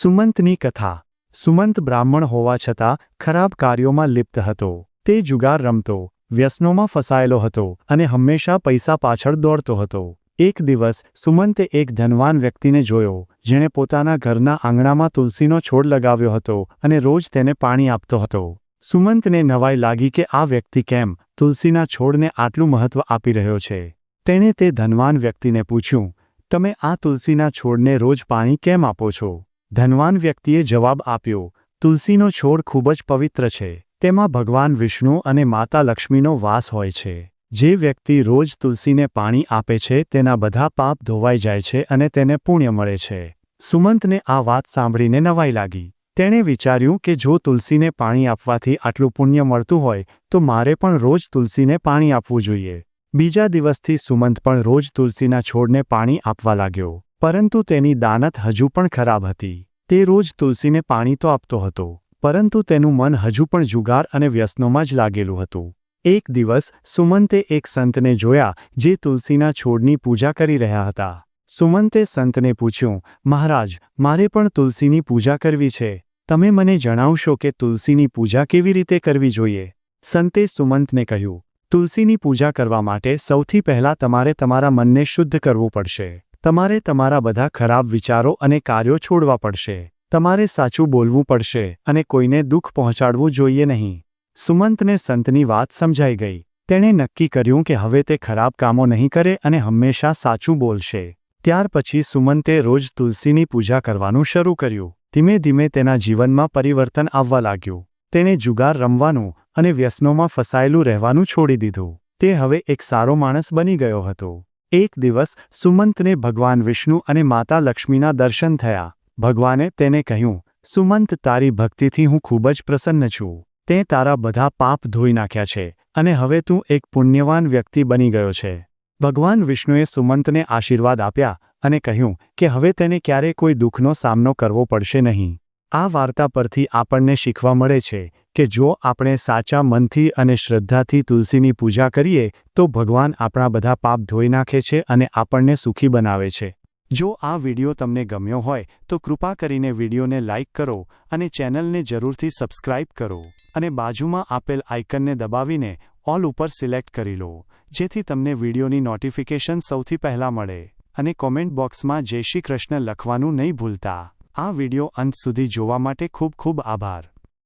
સુમંતની કથા. સુમંત બ્રાહ્મણ હોવા છતાં ખરાબ કાર્યોમાં લિપ્ત હતો. તે જુગાર રમતો, વ્યસનોમાં ફસાયેલો હતો અને હંમેશા પૈસા પાછળ દોડતો હતો. એક દિવસ સુમંતે એક ધનવાન વ્યક્તિને જોયો, જેણે પોતાના ઘરના આંગણામાં તુલસીનો છોડ લગાવ્યો હતો અને રોજ તેને પાણી આપતો હતો. સુમંતને નવાઈ લાગી કે આ વ્યક્તિ કેમ તુલસીના છોડને આટલું મહત્વ આપી રહ્યો છે? તેણે તે ધનવાન વ્યક્તિને પૂછ્યું, તમે આ તુલસીના છોડને રોજ પાણી કેમ આપો છો? ધનવાન વ્યક્તિએ જવાબ આપ્યો, તુલસીનો છોડ ખૂબ જ પવિત્ર છે, તેમાં ભગવાન વિષ્ણુ અને માતા લક્ષ્મીનો વાસ હોય છે. જે વ્યક્તિ રોજ તુલસીને પાણી આપે છે, તેના બધા પાપ ધોવાઈ જાય છે અને તેને પુણ્ય મળે છે. સુમંતને આ વાત સાંભળીને નવાઈ લાગી. તેણે વિચાર્યું કે જો તુલસીને પાણી આપવાથી આટલું પુણ્ય મળતું હોય, તો મારે પણ રોજ તુલસીને પાણી આપવું જોઈએ. બીજા દિવસથી સુમંત પણ રોજ તુલસીના છોડને પાણી આપવા લાગ્યો. પરંતુ તેની દાનત હજુ પણ ખરાબ હતી. તે રોજ તુલસીને પાણી તો આપતો હતો, પરંતુ તેનું મન હજુ પણ જુગાર અને વ્યસનોમાં જ લાગેલું હતું. એક દિવસ, સુમંતે એક સંતને જોયા, જે તુલસીના છોડની પૂજા કરી રહ્યા હતા. સુમંતે સંતને પૂછ્યું, મહારાજ, મારે પણ તુલસીની પૂજા કરવી છે. તમે મને જણાવશો કે તુલસીની પૂજા કેવી રીતે કરવી જોઈએ? સંતે સુમંતને કહ્યું, તુલસીની પૂજા કરવા માટે સૌથી પહેલા તમારે તમારા મનને શુદ્ધ કરવું પડશે. તમારે તમારા બધા ખરાબ વિચારો અને કાર્યો છોડવા પડશે. તમારે સાચું બોલવું પડશે અને કોઈને દુઃખ પહોંચાડવું જોઈએ નહીં. સુમંતને સંતની વાત સમજાઈ ગઈ. તેણે નક્કી કર્યું કે હવે તે ખરાબ કામો નહીં કરે અને હંમેશા સાચું બોલશે. ત્યાર પછી સુમંતે રોજ તુલસીની પૂજા કરવાનું શરૂ કર્યું. ધીમે ધીમે તેના જીવનમાં પરિવર્તન આવવા લાગ્યું. તેણે જુગાર રમવાનું અને વ્યસનોમાં ફસાયેલું રહેવાનું છોડી દીધું. તે હવે એક સારો માણસ બની ગયો હતો. એક દિવસ સુમંતને ભગવાન વિષ્ણુ અને માતા લક્ષ્મીના દર્શન થયા. ભગવાને તેને કહ્યું, સુમંત, તારી ભક્તિથી હું ખૂબ જ પ્રસન્ન છું. તે તારા બધા પાપ ધોઈ નાખ્યા છે અને હવે તું એક પુણ્યવાન વ્યક્તિ બની ગયો છે. ભગવાન વિષ્ણુએ સુમંતને આશીર્વાદ આપ્યા અને કહ્યું કે હવે તેને ક્યારે કોઈ દુઃખનો સામનો કરવો પડશે નહીં. આ વાર્તા પરથી આપણને શીખવા મળે છે કે જો આપણે સાચા મનથી અને શ્રદ્ધાથી તુલસીની પૂજા કરીએ, તો ભગવાન આપણા બધા પાપ ધોઈ નાખે છે અને આપણને સુખી બનાવે છે. જો આ વિડિયો તમને ગમ્યો હોય, તો કૃપા કરીને વિડિયોને લાઇક કરો અને ચેનલને જરૂરથી સબસ્ક્રાઇબ કરો અને બાજુમાં આપેલ આઇકનને દબાવીને ઓલ ઉપર સિલેક્ટ કરી લો, જેથી તમને વિડિયોની નોટિફિકેશન સૌથી પહેલાં મળે અને કોમેન્ટ બોક્સમાં જય શ્રી કૃષ્ણ લખવાનું નહીં ભૂલતા. આ વિડિયો અંત સુધી જોવા માટે ખૂબ ખૂબ આભાર.